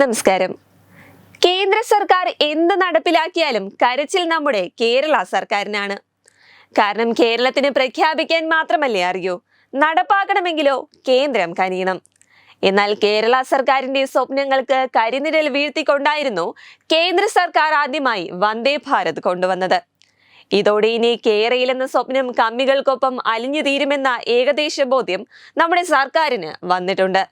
നമസ്കാരം. കേന്ദ്ര സർക്കാർ എന്ത് നടപ്പിലാക്കിയാലും കരച്ചിൽ നമ്മുടെ കേരള സർക്കാരിനാണ്. കാരണം കേരളത്തിന് പ്രഖ്യാപിക്കാൻ മാത്രമല്ലേ അറിയൂ നടപ്പാക്കണമെങ്കിലോ കേന്ദ്രം കനിയണം. എന്നാൽ കേരള സർക്കാരിന്റെ സ്വപ്നങ്ങൾക്ക് കരിനിഴൽ വീഴ്ത്തിക്കൊണ്ടായിരുന്നു കേന്ദ്ര സർക്കാർ ആദ്യമായി വന്ദേ ഭാരത് കൊണ്ടുവന്നത്. ഇതോടെ ഇനി കേരളയിലെന്ന സ്വപ്നം കമ്മികൾക്കൊപ്പം അലിഞ്ഞു തീരുമെന്ന ഏകദേശ ബോധ്യം നമ്മുടെ സർക്കാരിന് വന്നിട്ടുണ്ട്.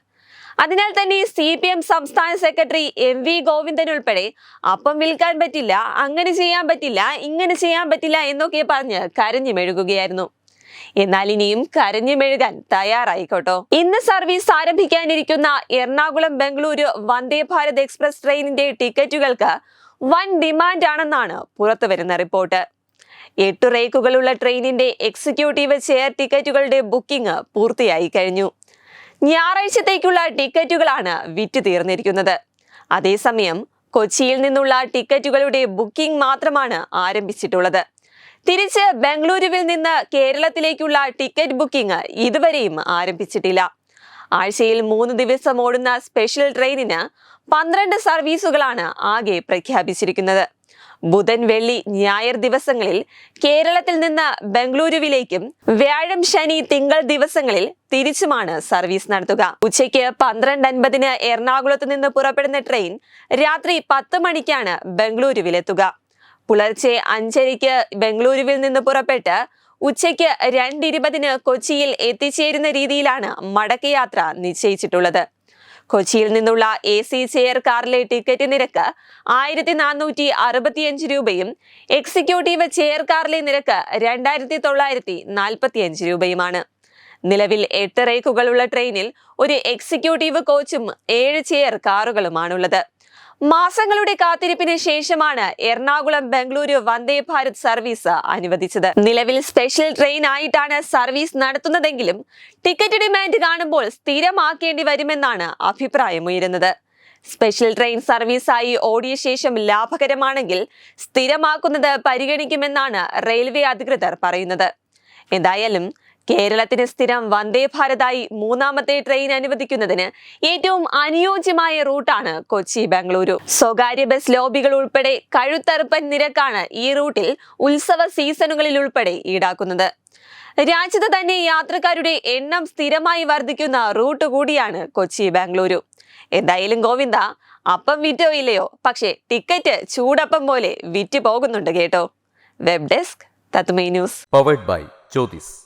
അതിനാൽ തന്നെ സി പി എം സംസ്ഥാന സെക്രട്ടറി എം വി ഗോവിന്ദൻ ഉൾപ്പെടെ അപ്പം വിൽക്കാൻ പറ്റില്ല അങ്ങനെ ചെയ്യാൻ പറ്റില്ല ഇങ്ങനെ ചെയ്യാൻ പറ്റില്ല എന്നൊക്കെ പറഞ്ഞ് കരഞ്ഞു മെഴുകുകയായിരുന്നു എന്നാൽ ഇനിയും കരഞ്ഞു മെഴുകാൻ തയ്യാറായിക്കോട്ടോ. ഇന്ന് സർവീസ് ആരംഭിക്കാനിരിക്കുന്ന എറണാകുളം ബംഗളൂരു വന്ദേ ഭാരത് എക്സ്പ്രസ് ട്രെയിനിന്റെ ടിക്കറ്റുകൾക്ക് വൻ ഡിമാൻഡ് ആണെന്നാണ് പുറത്തുവരുന്ന റിപ്പോർട്ട്. എട്ട് റേക്കുകളുള്ള ട്രെയിനിന്റെ എക്സിക്യൂട്ടീവ് ചെയർ ടിക്കറ്റുകളുടെ ബുക്കിംഗ് പൂർത്തിയായി കഴിഞ്ഞു. ഞായറാഴ്ചത്തേക്കുള്ള ടിക്കറ്റുകളാണ് വിറ്റ് തീർന്നിരിക്കുന്നത്. അതേസമയം കൊച്ചിയിൽ നിന്നുള്ള ടിക്കറ്റുകളുടെ ബുക്കിംഗ് മാത്രമാണ് ആരംഭിച്ചിട്ടുള്ളത്. തിരിച്ച് ബംഗളൂരുവിൽ നിന്ന് കേരളത്തിലേക്കുള്ള ടിക്കറ്റ് ബുക്കിംഗ് ഇതുവരെയും ആരംഭിച്ചിട്ടില്ല. ആഴ്ചയിൽ മൂന്ന് ദിവസം ഓടുന്ന സ്പെഷ്യൽ ട്രെയിനിന് പന്ത്രണ്ട് സർവീസുകളാണ് ആകെ പ്രഖ്യാപിച്ചിരിക്കുന്നത്. ബുധൻ വെള്ളി ഞായർ ദിവസങ്ങളിൽ കേരളത്തിൽ നിന്ന് ബംഗളൂരുവിലേക്കും വ്യാഴം ശനി തിങ്കൾ ദിവസങ്ങളിൽ തിരിച്ചുമാണ് സർവീസ് നടത്തുക. ഉച്ചയ്ക്ക് പന്ത്രണ്ട് അൻപതിന് എറണാകുളത്ത് നിന്ന് പുറപ്പെടുന്ന ട്രെയിൻ രാത്രി പത്ത് മണിക്കാണ് ബംഗളൂരുവിലെത്തുക. പുലർച്ചെ അഞ്ചരയ്ക്ക് ബംഗളൂരുവിൽ നിന്ന് പുറപ്പെട്ട് ഉച്ചയ്ക്ക് രണ്ടിരുപതിന് കൊച്ചിയിൽ എത്തിച്ചേരുന്ന രീതിയിലാണ് മടക്കയാത്ര നിശ്ചയിച്ചിട്ടുള്ളത്. കൊച്ചിയിൽ നിന്നുള്ള എ സി ചെയർ കാറിലെ ടിക്കറ്റ് നിരക്ക് ആയിരത്തി നാനൂറ്റി അറുപത്തിയഞ്ച് രൂപയും എക്സിക്യൂട്ടീവ് ചെയർ കാറിലെ നിരക്ക് രണ്ടായിരത്തി തൊള്ളായിരത്തി നാൽപ്പത്തിയഞ്ച് രൂപയുമാണ്. നിലവിൽ എട്ട് റേക്കുകളുള്ള ട്രെയിനിൽ ഒരു എക്സിക്യൂട്ടീവ് കോച്ചും ഏഴ് ചെയർ കാറുകളുമാണുള്ളത്. മാസങ്ങളുടെ കാത്തിരിപ്പിന് ശേഷമാണ് എറണാകുളം ബംഗളൂരു വന്ദേ ഭാരത് സർവീസ് അനുവദിച്ചത്. നിലവിൽ സ്പെഷ്യൽ ട്രെയിൻ ആയിട്ടാണ് സർവീസ് നടത്തുന്നതെങ്കിലും ടിക്കറ്റ് ഡിമാൻഡ് കാണുമ്പോൾ സ്ഥിരമാക്കേണ്ടി വരുമെന്നാണ് അഭിപ്രായമുയരുന്നത്. സ്പെഷ്യൽ ട്രെയിൻ സർവീസായി ഓടിയ ശേഷം ലാഭകരമാണെങ്കിൽ സ്ഥിരമാക്കുന്നത് പരിഗണിക്കുമെന്നാണ് റെയിൽവേ അധികൃതർ പറയുന്നത്. എന്തായാലും കേരളത്തിന് സ്ഥിരം വന്ദേ ഭാരതായി മൂന്നാമത്തെ ട്രെയിൻ അനുവദിക്കുന്നതിന് ഏറ്റവും അനുയോജ്യമായ റൂട്ടാണ് കൊച്ചി ബംഗളൂരു. സ്വകാര്യ ബസ് ലോബികൾ ഉൾപ്പെടെ കഴുത്തറുപ്പൻ നിരക്കാണ് ഈ റൂട്ടിൽ ഉത്സവ സീസണുകളിൽ ഉൾപ്പെടെ ഈടാക്കുന്നത്. രാജ്യത്ത് തന്നെ യാത്രക്കാരുടെ എണ്ണം സ്ഥിരമായി വർദ്ധിക്കുന്ന റൂട്ട് കൂടിയാണ് കൊച്ചി ബാംഗ്ലൂരു എന്തായാലും ഗോവിന്ദ അപ്പം വിറ്റോ ഇല്ലയോ? പക്ഷേ ടിക്കറ്റ് ചൂടപ്പം പോലെ വിറ്റ് പോകുന്നുണ്ട് കേട്ടോ. Web desk തത്മേ news. Powered by Jyothis.